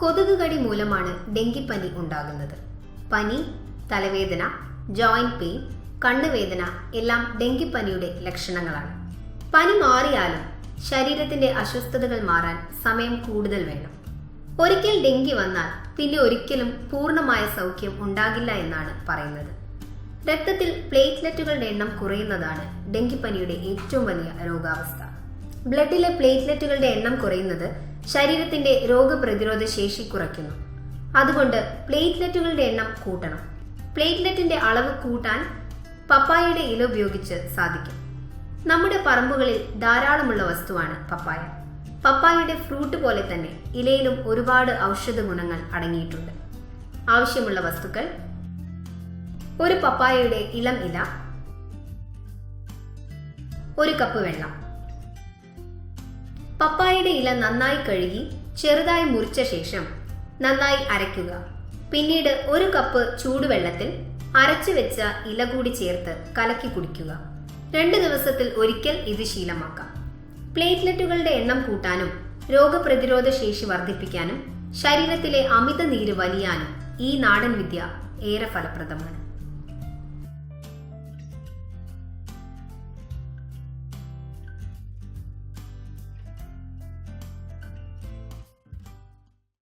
കൊതുക് കടി മൂലമാണ് ഡെങ്കിപ്പനി ഉണ്ടാകുന്നത്. പനി തലവേദന ജോയിന്റ് പെയിൻ കണ്ണുവേദന എല്ലാം ഡെങ്കിപ്പനിയുടെ ലക്ഷണങ്ങളാണ്. പനി മാറിയാലും ശരീരത്തിന്റെ അസ്വസ്ഥതകൾ മാറാൻ സമയം കൂടുതൽ വേണം. ഒരിക്കൽ ഡെങ്കി വന്നാൽ പിന്നെ ഒരിക്കലും പൂർണമായ സൗഖ്യം ഉണ്ടാകില്ല എന്നാണ് പറയുന്നത്. രക്തത്തിൽ പ്ലേറ്റ്ലെറ്റുകളുടെ എണ്ണം കുറയുന്നതാണ് ഡെങ്കിപ്പനിയുടെ ഏറ്റവും വലിയ രോഗാവസ്ഥ. ബ്ലഡിലെ പ്ലേറ്റ്ലെറ്റുകളുടെ എണ്ണം കുറയുന്നത് ശരീരത്തിന്റെ രോഗപ്രതിരോധ ശേഷി കുറയ്ക്കുന്നു. അതുകൊണ്ട് പ്ലേറ്റ്ലെറ്റുകളുടെ എണ്ണം കൂട്ടണം. പ്ലേറ്റ്ലെറ്റിന്റെ അളവ് കൂട്ടാൻ പപ്പായയുടെ ഇല ഉപയോഗിച്ച് സാധിക്കും. നമ്മുടെ പറമ്പുകളിൽ ധാരാളമുള്ള വസ്തുവാണ് പപ്പായ. പപ്പായയുടെ ഫ്രൂട്ട് പോലെ തന്നെ ഇലയിലും ഒരുപാട് ഔഷധ ഗുണങ്ങൾ അടങ്ങിയിട്ടുണ്ട്. ആവശ്യമുള്ള വസ്തുക്കൾ ഒരു പപ്പായയുടെ ഇളം ഇല ഒരു കപ്പ് വെള്ളം. പപ്പായയുടെ ഇല നന്നായി കഴുകി ചെറുതായി മുറിച്ച ശേഷം നന്നായി അരയ്ക്കുക. പിന്നീട് ഒരു കപ്പ് ചൂടുവെള്ളത്തിൽ അരച്ചു വെച്ച ഇല കൂടി ചേർത്ത് കലക്കി കുടിക്കുക. രണ്ട് ദിവസത്തിൽ ഒരിക്കൽ ഇത് ശീലമാക്കാം. പ്ലേറ്റ്ലെറ്റുകളുടെ എണ്ണം കൂട്ടാനും രോഗപ്രതിരോധ ശേഷി വർദ്ധിപ്പിക്കാനും ശരീരത്തിലെ അമിത നീര് വലിയാനും ഈ നാടൻ വിദ്യ ഏറെ ഫലപ്രദമാണ്.